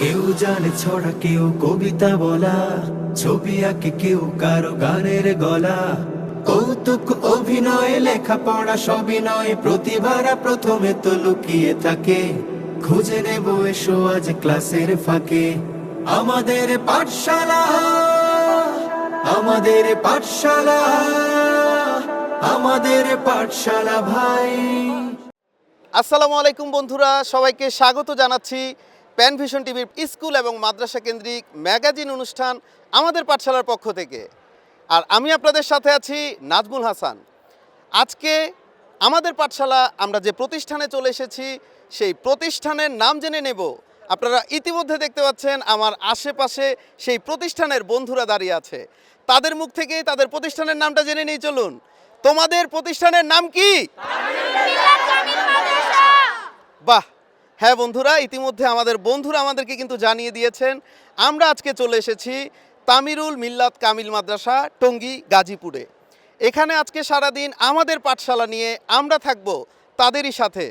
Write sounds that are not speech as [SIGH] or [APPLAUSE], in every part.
কেউ জানে ছড়া, কেউ কবিতা বলা, ছবি আঁকে কেউ কারও গানের গলা। কৌতুক, অভিনয় লেখাপড়া সবই নয় প্রতিভারা প্রথমে তো লুকিয়ে থাকে। খুঁজে নেব এসো আজ ক্লাসের ফাঁকে। আমাদের পাঠশালা আমাদের পাঠশালা আমাদের পাঠশালা ভাই। আসসালামু আলাইকুম বন্ধুরা, সবাইকে স্বাগত জানাচ্ছি। প্যান ভিশন টিভির স্কুল এবং মাদ্রাসা কেন্দ্রিক ম্যাগাজিন অনুষ্ঠান আমাদের পাঠশালার পক্ষ থেকে। আর আমি আপনাদের সাথে আছি নাজমুল হাসান। আজকে আমাদের পাঠশালা আমরা যে প্রতিষ্ঠানে চলে এসেছি সেই প্রতিষ্ঠানের নাম জেনে নেব। আপনারা ইতিমধ্যে দেখতে পাচ্ছেন আমার আশেপাশে সেই প্রতিষ্ঠানের বন্ধুরা দাঁড়িয়ে আছে। তাদের মুখ থেকেই তাদের প্রতিষ্ঠানের নামটা জেনে নিয়ে চলুন। তোমাদের প্রতিষ্ঠানের নাম কি? বাহ! হ্যাঁ বন্ধুরা, ইতিমধ্যে আমাদের বন্ধুরা আমাদেরকে কিন্তু জানিয়ে দিয়েছেন, আমরা আজকে চলে এসেছি তামিরুল মিল্লাত কামিল মাদ্রাসা, টঙ্গী, গাজীপুরে। এখানে আজকে সারাদিন আমাদের পাঠশালা নিয়ে আমরা থাকব তাদেরই সাথে।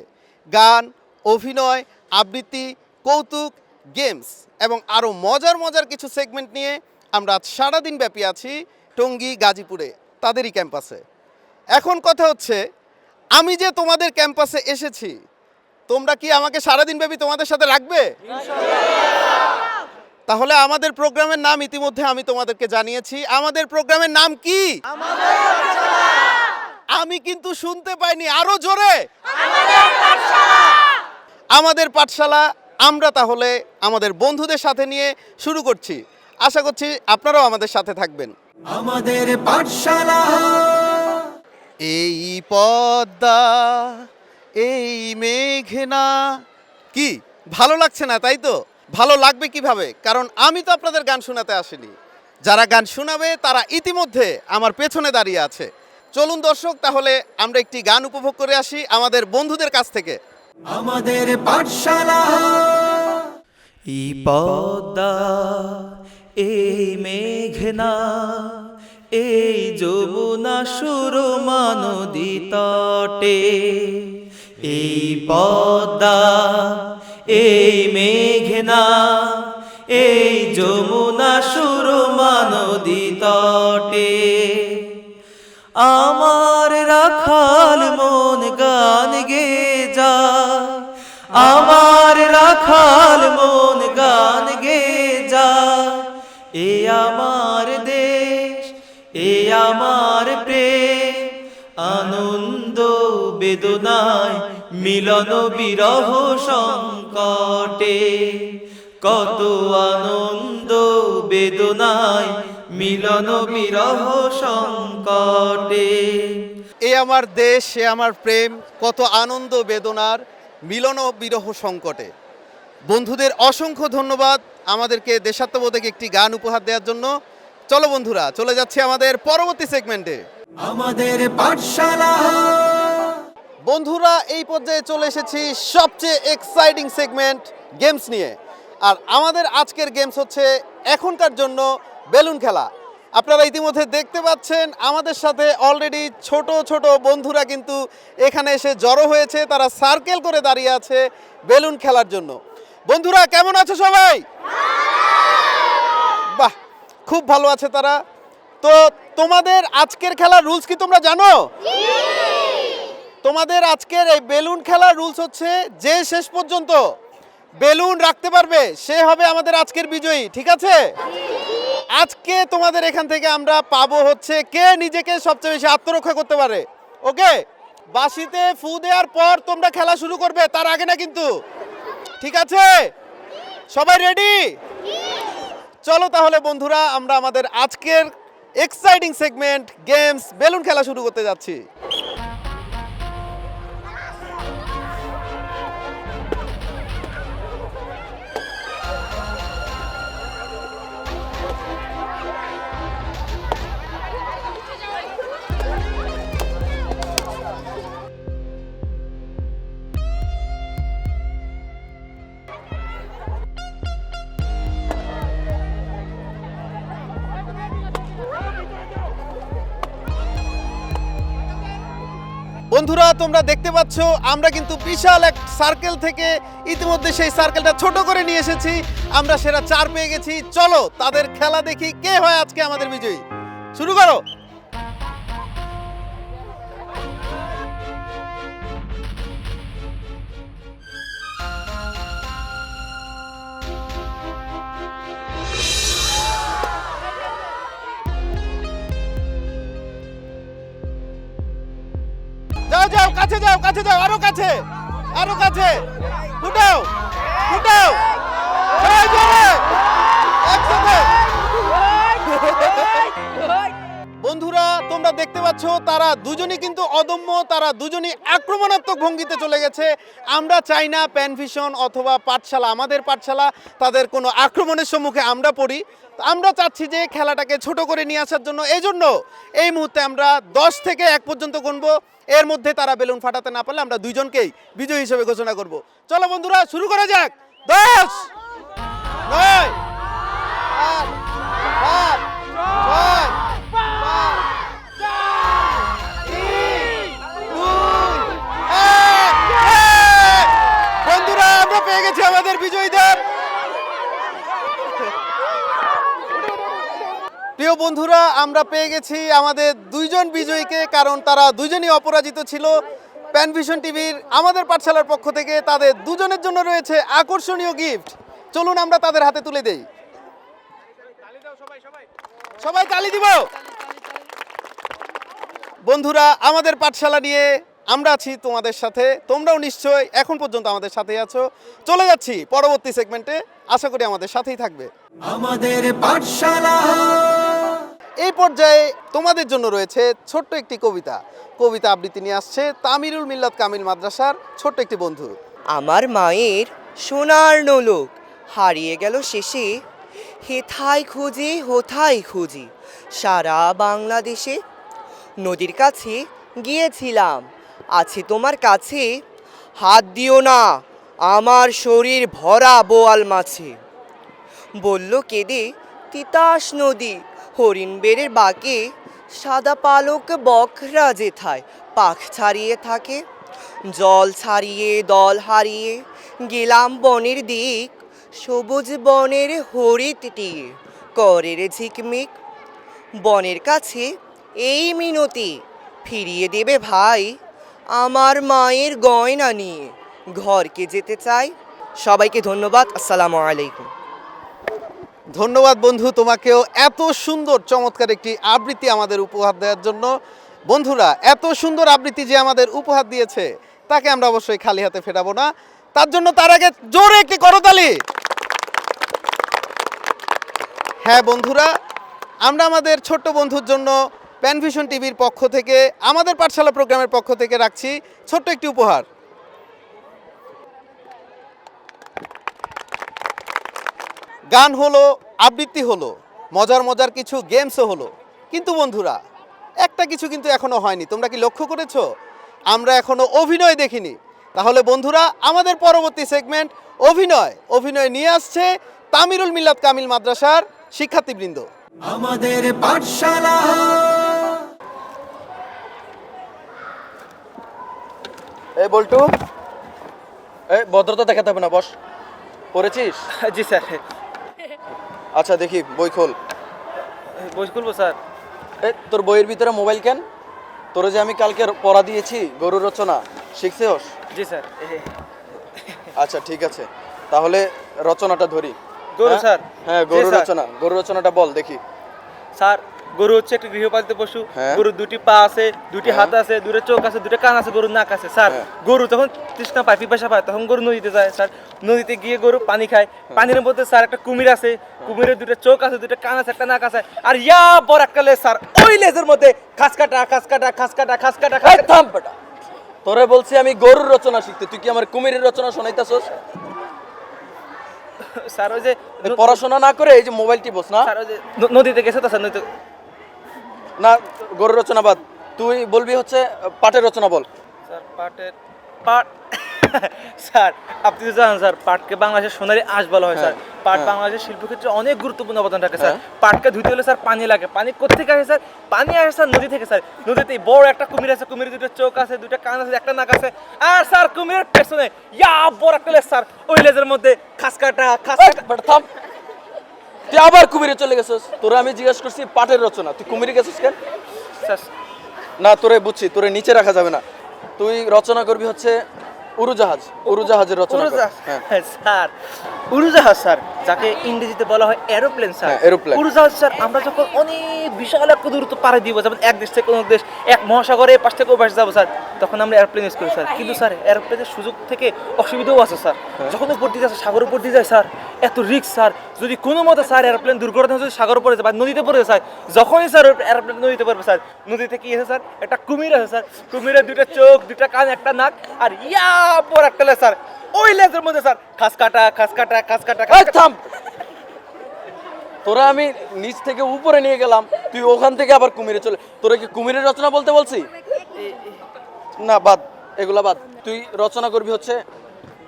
গান, অভিনয়, আবৃত্তি, কৌতুক, গেমস এবং আরও মজার মজার কিছু সেগমেন্ট নিয়ে আমরা আজ সারাদিন ব্যাপী আছি টঙ্গী, গাজীপুরে, তাদেরই ক্যাম্পাসে। এখন কথা হচ্ছে, আমি যে তোমাদের ক্যাম্পাসে এসেছি তোমরা কি আমাকে সারাদিন ব্যাপী তোমাদের সাথে রাখবে? তাহলে আমাদের প্রোগ্রামের নাম ইতিমধ্যে আমি তোমাদেরকে জানিয়েছি। আমাদের প্রোগ্রামের নাম কি? আমি কিন্তু শুনতে পাইনি আরও জোরে। আমাদের পাঠশালা আমরা তাহলে আমাদের বন্ধুদের সাথে নিয়ে শুরু করছি। আশা করছি আপনারাও আমাদের সাথে থাকবেন। আমাদের পাঠশালা। এই পদ্মা এই মেঘনা। কি? ভালো লাগছে না তাই তো? ভালো লাগবে কীভাবে? কারণ আমি তো আপনাদের গান শোনাতে আসিনি। যারা গান শোনাবে তারা ইতিমধ্যে আমার পেছনে দাঁড়িয়ে আছে। চলুন দর্শক তাহলে আমরা একটি গান উপভোগ করে আসি আমাদের বন্ধুদের কাছ থেকে। আমাদের পাঠশালা। এই পদ্মা এই মেঘনা এই যমুনা সুরমা নদী তটে। এই পদ্মা, এই মেঘনা, এই যমুনা সুরমা নদী তটে। আমার রাখাল মন গান গে যায় আমার রাখাল মন গান গে যায় এ আমার দেশ, এ আমার বেদনায় মিলন বিরহ সংকটে। কত আনন্দ বেদনায় মিলন বিরহ সংকটে। এ আমার দেশ এ আমার প্রেম কত আনন্দ বেদনার মিলন ও বিরহ সংকটে। বন্ধুদের অসংখ্য ধন্যবাদ আমাদেরকে দেশাত্মবোধক একটি গান উপহার দেওয়ার জন্য। চলো বন্ধুরা চলে যাচ্ছি আমাদের পরবর্তী সেগমেন্টে আমাদের পাঠশালা। বন্ধুরা, এই পর্যায়ে চলে এসেছি সবচেয়ে এক্সাইটিং সেগমেন্ট গেমস নিয়ে। আর আমাদের আজকের গেমস হচ্ছে এখনকার জন্য বেলুন খেলা। আপনারা ইতিমধ্যে দেখতে পাচ্ছেন, আমাদের সাথে অলরেডি ছোট ছোট বন্ধুরা কিন্তু এখানে এসে জড়ো হয়েছে। তারা সার্কেল করে দাঁড়িয়ে আছে বেলুন খেলার জন্য। বন্ধুরা, কেমন আছো সবাই? বাহ, খুব ভালো আছে তারা। তো তোমাদের আজকের খেলার রুলস কি তোমরা জানো? তোমাদের আজকের এই বেলুন খেলার রুলস হচ্ছে যে শেষ পর্যন্ত বেলুন রাখতে পারবে, সে হবে আমাদের আজকের বিজয়ী, ঠিক আছে? আজকে তোমাদের এখান থেকে আমরা পাবো হচ্ছে কে নিজেকে সবচেয়ে বেশি আত্মরক্ষা করতে পারে। ওকে? বাসিতে ফু দেওয়ার পর তোমরা খেলা শুরু করবে, তার আগে না কিন্তু। ঠিক আছে? সবাই রেডি? চলো তাহলে বন্ধুরা, আমরা আমাদের আজকের এক্সাইটিং সেগমেন্ট গেমস বেলুন খেলা শুরু করতে যাচ্ছি। তোমরা দেখতে পাচ্ছ, আমরা কিন্তু বিশাল এক সার্কেল থেকে ইতিমধ্যে সেই সার্কেলটা ছোট করে নিয়ে এসেছি। আমরা সেরা চার পেয়ে গেছি। চলো, তাদের খেলা দেখি কে হয় আজকে আমাদের বিজয়ী। শুরু করো। কাছে যাও কাছে যাও আরও কাছে আরও কাছে। ফুটাও ফুটাও। একসাথে। তোমরা দেখতে পাচ্ছ তারা দুজনই কিন্তু অদম্য তারা দুজনই আক্রমণাত্মক ভঙ্গিতে চলে গেছে। আমরা চাই না প্যানভিশন অথবা পাঠশালা আমাদের পাঠশালা তাদের কোনো আক্রমণের সম্মুখে আমরা পড়ি। আমরা চাচ্ছি যে খেলাটাকে ছোট করে নিয়ে আসার জন্য। এই জন্য এই মুহূর্তে আমরা দশ থেকে এক পর্যন্ত গুনবো। এর মধ্যে তারা বেলুন ফাটাতে না পারলে আমরা দুইজনকেই বিজয়ী হিসেবে ঘোষণা করব। চলো বন্ধুরা শুরু করা যাক। দশ নয় ছয়, পেয়ে গেছি আমাদের বিজয়ীদের প্রিয় বন্ধুরা, আমরা পেয়ে গেছি আমাদের দুইজন বিজয়ীকে, কারণ তারা দুইজনই অপরাজিত ছিল। প্যানভিশন টিভির আমাদের পাঠশালার পক্ষ থেকে তাদের দুজনের জন্য রয়েছে আকর্ষণীয় গিফট চলুন আমরা তাদের হাতে তুলে দেই। সবাই তালি দিব? বন্ধুরা, আমাদের পাঠশালা নিয়ে আমরা আছি তোমাদের সাথে তোমরাও নিশ্চয় এখন পর্যন্ত আমাদের সাথেই আছো। চলে যাচ্ছি পরবর্তী সেগমেন্টে আশা করি আমাদের সাথেই থাকবে। আমাদের পাঠশালা। এই পর্যায়ে তোমাদের জন্য রয়েছে ছোট্ট একটি কবিতা। কবিতা আবৃত্তি নিয়ে আসছে তামিরুল মিল্লাত কামিল মাদ্রাসার ছোট্ট একটি বন্ধু। আমার মায়ের সোনার নোলক হারিয়ে গেল শেষে। হেথায় খুঁজি হোথায় খুঁজি সারা বাংলাদেশে। নদীর কাছে গিয়েছিলাম আছে তোমার কাছে, হাত দিও না, আমার শরীর ভরা বোয়াল মাছে। বলল, কেঁদে, তিতাস নদী, হরিণ বেড়ের বাঁকে, সাদা পালক বকরা যেথায়, পাখ ছাড়িয়ে থাকে, জল ছাড়িয়ে, দল হারিয়ে, গেলাম বনের দিক, সবুজ বনের হরিতটি করের ঝিকমিক। বনের কাছে এই মিনতি, ফিরিয়ে দেবে ভাই আমার মায়ের গয়না নিয়ে ঘরকে যেতে চাই। সবাইকে ধন্যবাদ, আসসালামু আলাইকুম। ধন্যবাদ বন্ধু, তোমাকেও এত সুন্দর, চমৎকার একটি আবৃত্তি আমাদের উপহার দেওয়ার জন্য। বন্ধুরা, এত সুন্দর আবৃত্তি যে আমাদের উপহার দিয়েছে, তাকে আমরা অবশ্যই খালি হাতে ফেরাবো না। তার জন্য তার আগে জোরে একটি করতালি। হ্যাঁ বন্ধুরা, আমরা আমাদের ছোট্ট বন্ধুর জন্য প্যানভিশন টিভির পক্ষ থেকে, আমাদের পাঠশালা প্রোগ্রামের পক্ষ থেকে রাখছি ছোট্ট একটি উপহার। গান হলো, আবৃত্তি হলো, মজার মজার কিছু গেমসও হলো। কিন্তু বন্ধুরা, একটা কিছু কিন্তু এখনও হয়নি। তোমরা কি লক্ষ্য করেছ? আমরা এখনও অভিনয় দেখিনি। তাহলে বন্ধুরা, আমাদের পরবর্তী সেগমেন্ট অভিনয়। অভিনয় নিয়ে আসছে তামিরুল মিল্লাত কামিল মাদ্রাসার শিক্ষার্থীবৃন্দ। আমাদের পাঠশালা। এই বল্টু এই ভদ্রতা দেখাতে হবে না বস। পড়েছিস? [LAUGHS] জি স্যার। আচ্ছা দেখি বই খোল। বই খুলবো স্যার? এই তোর বইয়ের ভিতরে মোবাইল কেন? তোরে যে আমি কালকে পড়া দিয়েছি গরু রচনা শিখছে শিখছেস জি স্যার। আচ্ছা ঠিক আছে। তাহলে রচনাটা ধরি। গরু, হ্যাঁ? স্যার। হ্যাঁ গরু রচনা। গরু রচনাটা বল দেখি। স্যার গরু হচ্ছে একটা গৃহপালিত পশু হ্যাঁ। গরুর দুটি পা আছে দুটি হ্যাঁ। হাত আছে দুটো চোখ আছে দুটো কান আছে গরুর নাক আছে। স্যার হ্যাঁ। গরু যখন তৃষ্ণা পায় পিপাসা পায় তখন গরু নদীতে যায়। স্যার নদীতে গিয়ে গরু পানি খায়। পানির মধ্যে স্যার একটা কুমির আছে। কুমিরের দুটো চোখ আছে দুটো কান আছে একটা নাক আছে। আর ইয়া বড় একটা লেজ স্যার ওই লেজের মধ্যে খাস কাটা খাস কাটা খাস কাটা খাস কাটা খাস থাম বেটা। তোরে বলছি আমি গরুর রচনা শিখতে। তুই কি আমার কুমিরের রচনা শোনাইতাছস? স্যার ওই যে পড়াশোনা না করে এই যে মোবাইল টিপস না। স্যার ওই যে নদীতে গেছে তো স্যার নদীতে না গরুর রচনা বাদ। তুই বলবি হচ্ছে পাটের রচনা বল। স্যার পাটের পাট স্যার আপনি তো জানেন স্যার পাটকে বাংলাদেশের সোনালি আঁশ বলা হয় স্যার। পাট হ্যাঁ। বাংলাদেশের শিল্পক্ষেত্রে অনেক গুরুত্বপূর্ণ অবদান রাখে স্যার। হ্যাঁ। পাটকে ধুতে হলে স্যার পানি লাগে। পানি কোথেকে আসে স্যার? পানি আসে স্যার নদী থেকে স্যার। নদীতে বড় একটা কুমির আছে কুমিরের দুটো চোখ আছে দুটো কান আছে একটা নাক আছে। আর স্যার কুমিরের পেছনে ইয়া বড় একটা লেজ স্যার। ওই লেজের মধ্যে খাস কাটা খাস কাটা থাম। তুই আবার কুমিরে চলে গেছিস? তোরা আমি জিজ্ঞেস করছি পাটের রচনা। তুই কুমিরে গেছিস কেন? না তোরে বুঝছি তোরে নিচে রাখা যাবে না। তুই রচনা করবি হচ্ছে উড়োজাহাজ উড়োজাহাজের রচনা উড়োজাহাজ। হ্যাঁ। হ্যাঁ, স্যার। উড়োজাহাজ স্যার যাকে ইংরেজিতে বলা হয় এরোপ্লেন স্যার। হ্যাঁ, aeroplane। উড়োজাহাজ স্যার আমরা যখন অনেক বিশাল একটা দূরত্ব পাড়ে দিব যেমন এক দেশ থেকে অন্য দেশ এক মহাসাগরে পাশ থেকে ওই যাব স্যার তখন আমরা এরোপ্লেন ইউজ করি স্যার। কিন্তু স্যার এরোপ্লেনের সুযোগ থেকে অসুবিধাও আছে স্যার। হ্যাঁ। যখন উপর দিয়ে যাচ্ছে সাগর উপর দিয়ে যায় স্যার এত রিস্ক স্যার। যদি কোনো মতে স্যার এরোপ্লেন দুর্ঘটনা যদি সাগর পড়ে যায় বা নদীতে পড়ে যায় স্যার যখনই স্যার এরোপ্লেন নদীতে পড়বে স্যার নদীতে কি আছে স্যার একটা কুমির আছে স্যার। কুমিরের দুটো চোখ দুটা কান একটা নাক আর ইয়া বড় একটা লেজ স্যার ওই লেজের মধ্যে স্যার খাস কাটা খাস কাটা খাস কাটা খাস থাম। তোরা আমি নিচ থেকে উপরে নিয়ে গেলাম তুই ওখান থেকে আবার কুমিরে চলে তোরা কি কুমিরের রচনা বলতে বলছি? না বাদ এগুলা বাদ। তুই রচনা করবি হচ্ছে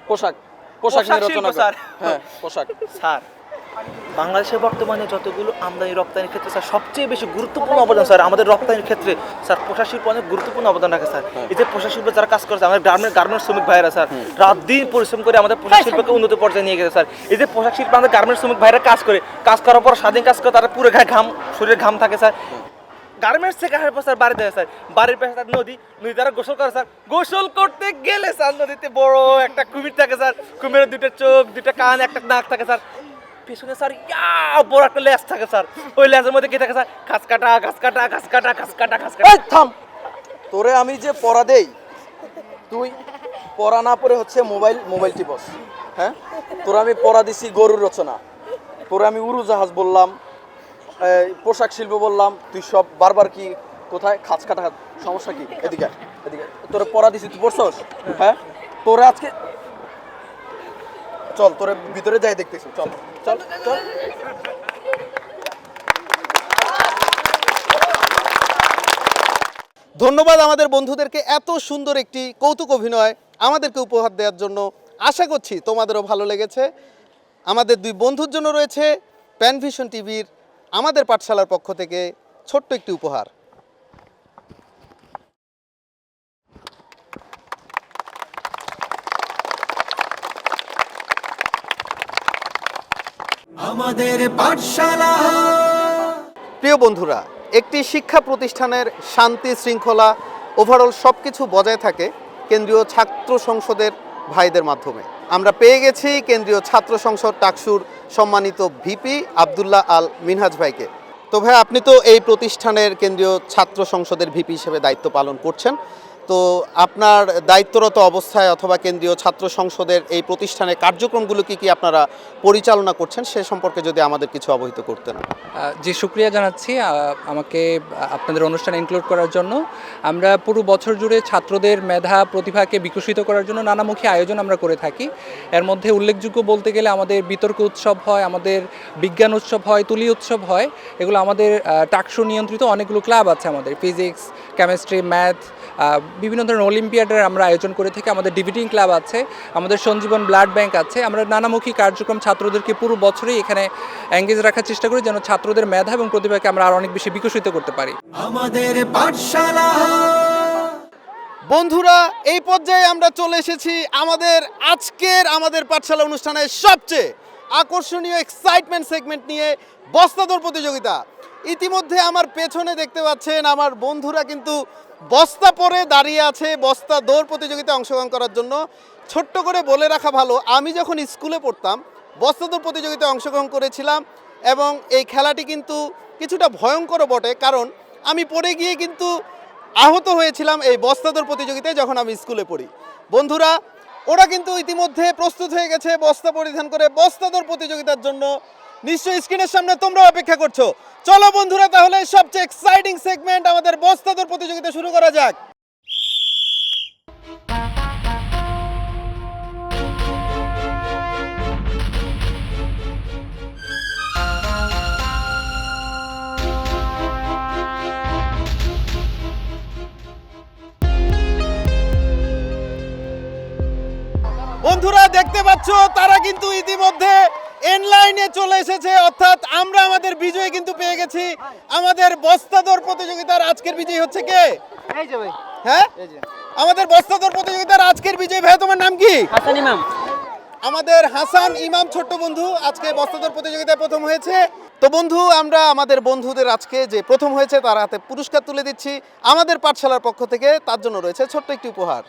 পোশাক। পোশাক নিয়ে রচনা কর। স্যার। হ্যাঁ পোশাক। স্যার। বাংলাদেশে বর্তমানে যতগুলো আমদানি রপ্তানির ক্ষেত্রে স্যার সবচেয়ে বেশি গুরুত্বপূর্ণ অবদান স্যার আমাদের রপ্তানির ক্ষেত্রে স্যার পোশাক শিল্প অনেক গুরুত্বপূর্ণ অবদান রাখে স্যার। এই যে পোশাক শিল্পে যারা কাজ করছে আমাদের গার্মেন্ট গার্মেন্টস শ্রমিক ভাইরা স্যার রাত দিন পরিশ্রম করে আমাদের পোশাক শিল্পকে উন্নত পর্যায়ে নিয়ে গেছে স্যার। এই যে পোশাক শিল্পে আমাদের গার্মেন্টস শ্রমিক ভাইরা কাজ করে কাজ করার পর স্বাধীন কাজ করে তারা পুরো গায়ে ঘাম শরীরে ঘাম থাকে স্যার। গার্মেন্টস থেকে আসার পর স্যার বাড়িতে স্যার। বাড়ির পাশে তার নদী নদী তারা গোসল করে স্যার। গোসল করতে গেলে স্যার নদীতে বড় একটা কুমির থাকে স্যার। কুমিরের দুটো চোখ দুটো কান একটা নাক থাকে স্যার। পেছনে, স্যার, ইয়া, বড় একটা লেজ থাকে, স্যার। ওই লেজের মধ্যে কি থাকে, স্যার? ঘাস কাটা ঘাস কাটা ঘাস কাটা ঘাস কাটা ঘাস কাটা। থাম! তোরে আমি যে পড়া দেই, তুই পড়া না পড়ে হচ্ছে মোবাইল মোবাইল টিপস হ্যাঁ? তোরা আমি পড়া দিছি গরুর রচনা। তোরে আমি উড়োজাহাজ বললাম পোশাক শিল্প বললাম, তুই সব বারবার কি কোথায়? খাঁচ কাটা, সমস্যা কি? এদিকে এদিকে। তোরে পড়া দিছি, তুই পড়ছস? হ্যাঁ? তোরে আজকে চল, তোরে ভিতরে যাই দেখতেছি, চল চল চল। ধন্যবাদ আমাদের বন্ধুদেরকে এত সুন্দর একটি কৌতুক অভিনয় আমাদেরকে উপহার দেওয়ার জন্য। আশা করছি তোমাদেরও ভালো লেগেছে। আমাদের দুই বন্ধুর জন্য রয়েছে প্যানভিশন টিভির আমাদের পাঠশালার পক্ষ থেকে ছোট্ট একটি উপহার। আমাদের পাঠশালা। প্রিয় বন্ধুরা, একটি শিক্ষা প্রতিষ্ঠানের শান্তি শৃঙ্খলা ওভারঅল সব কিছু বজায় থাকে কেন্দ্রীয় ছাত্র সংসদের ভাইদের মাধ্যমে। আমরা পেয়ে গেছি কেন্দ্রীয় ছাত্র সংসদ টাকসুর সম্মানিত ভিপি আবদুল্লাহ আল মিনহাজ ভাইকে। তো ভাই, আপনি তো এই প্রতিষ্ঠানের কেন্দ্রীয় ছাত্র সংসদের ভিপি হিসেবে দায়িত্ব পালন করছেন। তো আপনার দায়িত্বরত অবস্থায় অথবা কেন্দ্রীয় ছাত্র সংসদের এই প্রতিষ্ঠানের কার্যক্রমগুলো কি কি আপনারা পরিচালনা করছেন সে সম্পর্কে যদি আমাদের কিছু অবহিত করতেন জি শুক্রিয়া জানাচ্ছি আমাকে আপনাদের অনুষ্ঠানে ইনক্লুড করার জন্য। আমরা পুরো বছর জুড়ে ছাত্রদের মেধা প্রতিভাকে বিকশিত করার জন্য নানামুখী আয়োজন আমরা করে থাকি। এর মধ্যে উল্লেখযোগ্য বলতে গেলে আমাদের বিতর্ক উৎসব হয়, আমাদের বিজ্ঞান উৎসব হয়, তুলি উৎসব হয়। এগুলো আমাদের টাকশো নিয়ন্ত্রিত অনেকগুলো ক্লাব আছে আমাদের, ফিজিক্স, কেমিস্ট্রি, ম্যাথ বিভিন্ন ধরনের অলিম্পিয়াডের আমরা আয়োজন করে থাকি। আমাদের ডিভিটিং ক্লাব আছে আমাদের সঞ্জীবন ব্লাড ব্যাংক আছে আমরা নানামুখী কার্যক্রম ছাত্রদেরকে পুরো বছরই এখানে এঙ্গেজ রাখার চেষ্টা করি যেন ছাত্রদের মেধা এবং প্রতিভাকে আমরা আরও অনেক বেশি বিকশিত করতে পারি। আমাদের পাঠশালা। বন্ধুরা এই পর্যায়ে আমরা চলে এসেছি আমাদের আজকের আমাদের পাঠশালা অনুষ্ঠানের সবচেয়ে আকর্ষণীয় এক্সাইটমেন্ট সেগমেন্ট নিয়ে বস্তাদর প্রতিযোগিতা। ইতিমধ্যে আমার পেছনে দেখতে পাচ্ছেন আমার বন্ধুরা কিন্তু বস্তা পরে দাঁড়িয়ে আছে, বস্তা দৌড় প্রতিযোগিতায় অংশগ্রহণ করার জন্য। ছোট্ট করে বলে রাখা ভালো, আমি যখন স্কুলে পড়তাম, বস্তা দৌড় প্রতিযোগিতায় অংশগ্রহণ করেছিলাম এবং এই খেলাটি কিন্তু কিছুটা ভয়ঙ্কর বটে, কারণ আমি পড়ে গিয়ে কিন্তু আহত হয়েছিলাম এই বস্তাদর প্রতিযোগিতায় যখন আমি স্কুলে পড়ি। বন্ধুরা, ওরা কিন্তু ইতিমধ্যে প্রস্তুত হয়ে গেছে বস্তা পরিধান করে বস্তাদর প্রতিযোগিতার জন্য। নিশ্চয়ই স্ক্রিনের সামনে তোমরা অপেক্ষা করছ। চলো বন্ধুরা, তাহলে সবচেয়ে এক্সাইটিং সেগমেন্ট আমাদের বস্তাদর প্রতিযোগিতা শুরু করা যাক। বন্ধুরা, দেখতে পাচ্ছ, তারা কিন্তু ইতিমধ্যে এন লাইনে চলে এসেছে অর্থাৎ আমরা আমাদের বিজয় কিন্তু পেয়ে গেছি। আমাদের বস্তাদর প্রতিযোগিতার আজকের বিজয় হচ্ছে কে? হ্যাঁ? আমাদের বস্তাদর প্রতিযোগিতার আজকের বিজয় ভাই তোমার নাম কি? হাসান ইমাম। আমাদের হাসান ইমাম ছোট্ট বন্ধু আজকে বস্তাদর প্রতিযোগিতায় প্রথম হয়েছে। তো বন্ধু আমরা আমাদের বন্ধুদের আজকে যে প্রথম হয়েছে তার হাতে পুরস্কার তুলে দিচ্ছি। আমাদের পাঠশালার পক্ষ থেকে তার জন্য রয়েছে ছোট্ট একটি উপহার।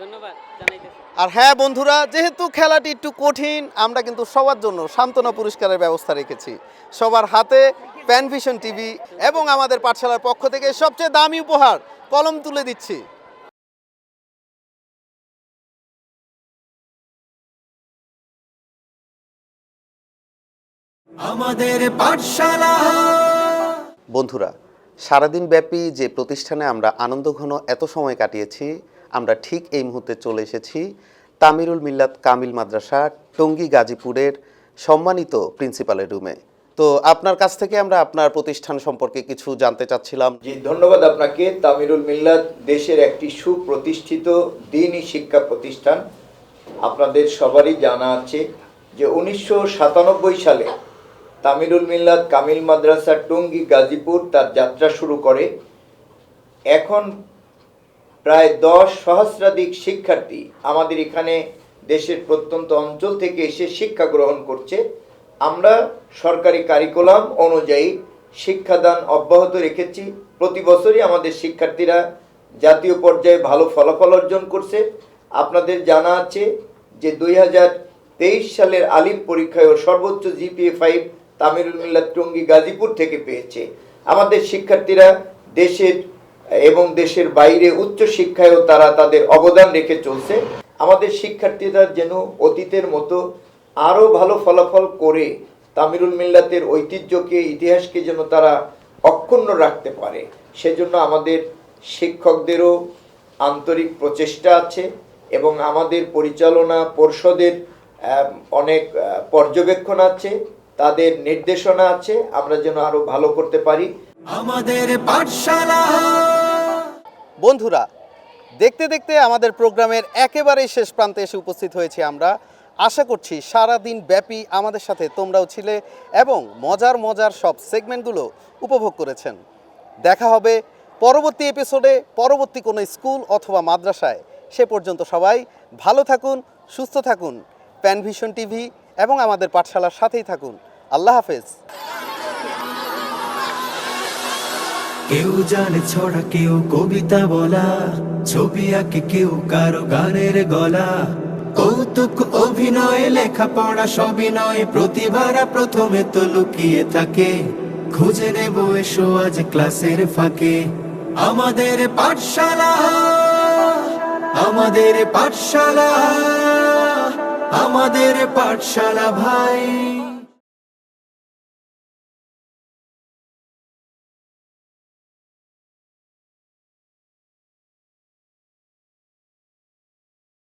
ধন্যবাদ জানাইতেছি। আর হ্যাঁ বন্ধুরা যেহেতু খেলাটি একটু কঠিন আমরা কিন্তু সবার জন্য সান্ত্বনা পুরস্কারের ব্যবস্থা রেখেছি। সবার হাতে প্যানভিশন টিভি এবং আমাদের পাঠশালার পক্ষ থেকে সবচেয়ে দামি উপহার কলম তুলে দিচ্ছি। আমাদের পাঠশালা। বন্ধুরা সারাদিন ব্যাপী যে প্রতিষ্ঠানে আমরা আনন্দঘন এত সময় কাটিয়েছি আমরা ঠিক এই মুহূর্তে চলে এসেছি তামিরুল মিল্লাত কামিল মাদ্রাসা, টঙ্গী গাজীপুরের সম্মানিত প্রিন্সিপালের রুমে তো আপনার কাছ থেকে আমরা আপনার প্রতিষ্ঠান সম্পর্কে কিছু জানতে চাচ্ছিলাম। জি, ধন্যবাদ আপনাকে। তামিরুল মিল্লাত দেশের একটি সুপ্রতিষ্ঠিত দিনই শিক্ষা প্রতিষ্ঠান। আপনাদের সবারই জানা আছে যে উনিশশো সাতানব্বই সালে তামিরুল মিল্লাত কামিল মাদ্রাসা, টঙ্গী, গাজীপুর তার যাত্রা শুরু করে। এখন প্রায় দশ সহস্রাধিক শিক্ষার্থী আমাদের এখানে দেশের প্রত্যন্ত অঞ্চল থেকে এসে শিক্ষা গ্রহণ করছে। আমরা সরকারি কারিকুলাম অনুযায়ী শিক্ষাদান অব্যাহত রেখেছি। প্রতি বছরই আমাদের শিক্ষার্থীরা জাতীয় পর্যায়ে ভালো ফলাফল অর্জন করছে। আপনাদের জানা আছে যে দুই হাজার তেইশ সালের আলিম পরীক্ষায় ও সর্বোচ্চ G P A five Tamirul Tongi Gazipur থেকে পেয়েছে। আমাদের শিক্ষার্থীরা দেশের এবং দেশের বাইরে উচ্চ শিক্ষায়ও তারা তাদের অবদান রেখে চলছে। আমাদের শিক্ষার্থীরা যেন অতীতের মতো আরও ভালো ফলাফল করে তামিরুল মিল্লাতের ঐতিহ্যকে, ইতিহাসকে যেন তারা অক্ষুণ্ণ রাখতে পারে। সেজন্য আমাদের শিক্ষকদেরও আন্তরিক প্রচেষ্টা আছে এবং আমাদের পরিচালনা পর্ষদের অনেক পর্যবেক্ষণ আছে। তাদের নির্দেশনা আছে। আমরা যেন আরও ভালো করতে পারি। আমাদের পাঠশালা বন্ধুরা, দেখতে দেখতে আমাদের প্রোগ্রামের একেবারেই শেষ প্রান্তে এসে উপস্থিত হয়েছি আমরা। আশা করছি সারা দিন ব্যাপী আমাদের সাথে তোমরাও ছিলে এবং মজার মজার সব সেগমেন্টগুলো উপভোগ করেছেন। দেখা হবে পরবর্তী এপিসোডে পরবর্তী কোনো স্কুল অথবা মাদ্রাসায়। সে পর্যন্ত সবাই ভালো থাকুন, সুস্থ থাকুন। প্যানভিশন টিভি এবং আমাদের পাঠশালার সাথেই থাকুন। আল্লাহ হাফেজ। কেউ জানে ছড়া, কেউ কবিতা বলা, ছবি আঁকে কেউ কারও গানের গলা। কৌতুক, অভিনয়, লেখাপড়া, সবিনয়, প্রতিভারা প্রথমে তো লুকিয়ে থাকে। খুঁজে নেব এসো আজ ক্লাসের ফাঁকে। আমাদের পাঠশালা আমাদের পাঠশালা আমাদের পাঠশালা ভাই।